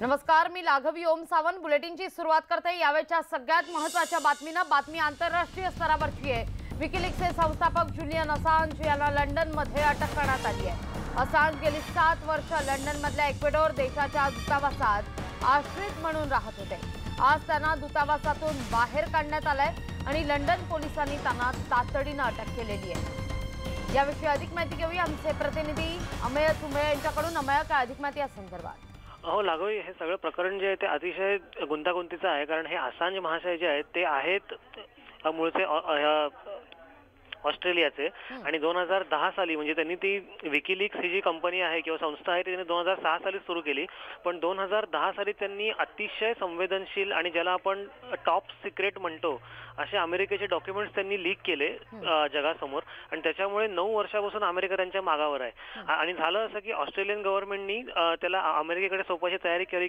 नमस्कार मी लाघवी ओम सावंत. बुलेटिनची सुरुवात करते यावेळच्या सगळ्यात महत्त्वाच्या बातमीनं. बातमी आंतरराष्ट्रीय स्तरावरची आहे. विकिलिक्सचे संस्थापक जुलियन असांज यांना लंडनमध्ये अटक करण्यात आली आहे. असांज गेली सात वर्ष लंडनमधल्या इक्वेडोर देशाच्या दूतावासात आश्रित म्हणून राहत होते. आज त्यांना दूतावासातून बाहेर काढण्यात आलंय आणि लंडन पोलिसांनी त्यांना तातडीनं अटक केलेली आहे. याविषयी अधिक माहिती घेऊया आमचे प्रतिनिधी अमेय चुंबळे यांच्याकडून. अमेय काय अधिक माहिती या संदर्भात? हो लागोई हे सगळं प्रकरण जे आहे ते अतिशय गुंतागुंतीचं आहे. कारण हे आसांज महाशय जे आहेत ते आहेत मूळचे ऑस्ट्रेलियाचे. आणि दोन हजार दहा साली म्हणजे त्यांनी ती विकिलिक्स ही जी कंपनी आहे किंवा संस्था आहे ती त्यांनी दोन हजार सहा साली सुरू केली. पण दोन हजार दहा साली त्यांनी अतिशय संवेदनशील आणि ज्याला आपण टॉप सिक्रेट म्हणतो असे अमेरिकेचे डॉक्युमेंट्स त्यांनी लीक केले जगासमोर. आणि त्याच्यामुळे नऊ वर्षापासून अमेरिका त्यांच्या मागावर आहे. आणि झालं असं की ऑस्ट्रेलियन गव्हर्नमेंटनी त्याला अमेरिकेकडे सोपवायची तयारी केली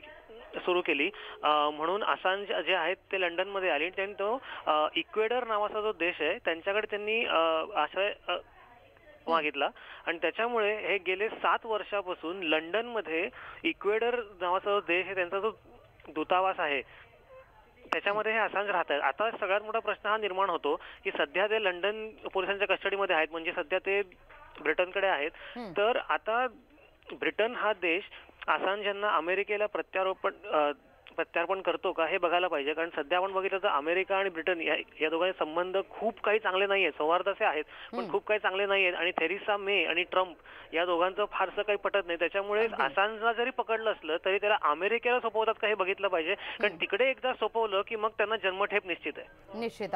सुरू केली. म्हणून असांज जे आहेत ते लंडनमध्ये आले. आणि त्यांनी तो इक्वेडर नावाचा जो देश आहे त्यांच्याकडे त्यांनी अ, मागितला. आणि त्याच्यामुळे हे गेले सात वर्षापासून लंडनमध्ये इक्वेडर नावाचा देश आहे त्यांचा जो दूतावास आहे त्याच्यामध्ये हे असांज राहत आहेत आता सगळ्यात मोठा प्रश्न हा निर्माण होतो की सध्या ते लंडन पोलिसांच्या कस्टडीमध्ये आहेत म्हणजे सध्या ते ब्रिटनकडे आहेत. तर आता ब्रिटन हा देश असांज यांना अमेरिकेला प्रत्यारोपण प्रत्यार्पण करतो का हे बघायला पाहिजे. कारण सध्या आपण बघितलं तर अमेरिका आणि ब्रिटन या या दोघांचे संबंध खूप काही चांगले नाही आहेत सौहार्दाचे आहेत पण खूप काही चांगले नाही आहेत आणि थेरिसा मे आणि ट्रम्प या दोघांचं फारसं काही पटत नाही. त्याच्यामुळे. असांजला जरी पकडलं असलं तरी त्याला अमेरिकेला सोपवतात का हे बघितलं पाहिजे. कारण तिकडे एकदा सोपवलं की मग त्यांना जन्मठेप निश्चित आहे. निश्चित